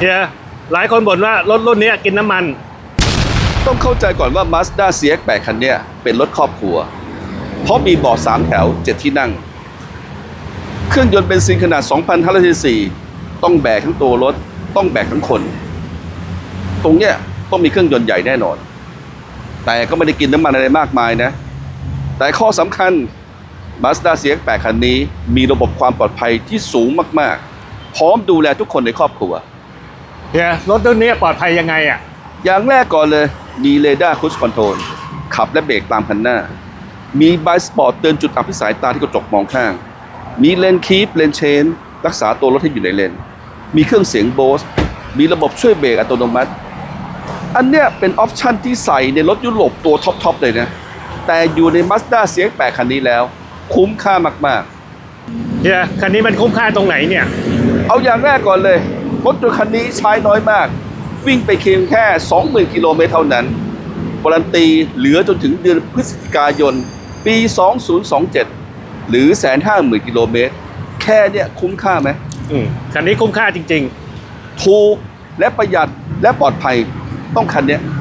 เฮียหลายคนบ่นว่ารถรุ่นนี้กินน้ำมัน ต้องเข้าใจก่อนว่า Mazda CX-8 คันเนี้ยเป็นรถครอบครัว เพราะมีเบาะ3แถว7ที่นั่ง เครื่องยนต์เบนซินขนาด 2,500ซีซีต้องแบกทั้งตัวรถ ต้องแบกทั้งคน ตรงเนี้ยต้องมีเครื่องยนต์ใหญ่แน่นอน แต่ก็ไม่ได้กินน้ำมันอะไรมากมายนะ แต่ข้อสำคัญ Mazda CX-8 คันนี้มีระบบความปลอดภัยที่สูงมาก ๆ พร้อมดูแลทุกคนในครอบครัว เฮียรถรุ่นเนี้ยปลอดภัยยังไงอะ อย่างแรกก่อนเลยมีเรดาร์ค i ู e คอนโทรลขับและเบรกตามคันหน้า มีไบสปอร์ตเตือนจุดอับที่สายตาที่กระจกมองข้าง มีเลนคีปเลนเชน รักษาตัวรถให้อยู่ในเลน มีเครื่องเสียงโบสมีระบบช่วยเบรกอัตโนมัติ อันเนี้ยเป็นออปชันที่ใส่ในรถยุโรปตัวท็อปๆเลยนะ แต่อยู่ใน Mazda CX-8 คันนี้แล้ว คุ้มค่ามากๆเฮียคันนี้มันคุ้มค่าตรงไหนเนี่ย เอาอย่างแรกก่อนเลย รถตัวคันนี้ใช้น้อยมาก วิ่งไปเพียงแค่ 20,000 กิโลเมตรเท่านั้นการันตีเหลือจนถึงเดือนพฤศจิกายน ปี 2027 หรือแสนห้าหมื่นกิโลเมตร แค่เนี้ยคุ้มค่าไหมอืมคันนี้คุ้มค่าจริงถูกและประหยัดและปลอดภัยต้องคันเนี้ยๆ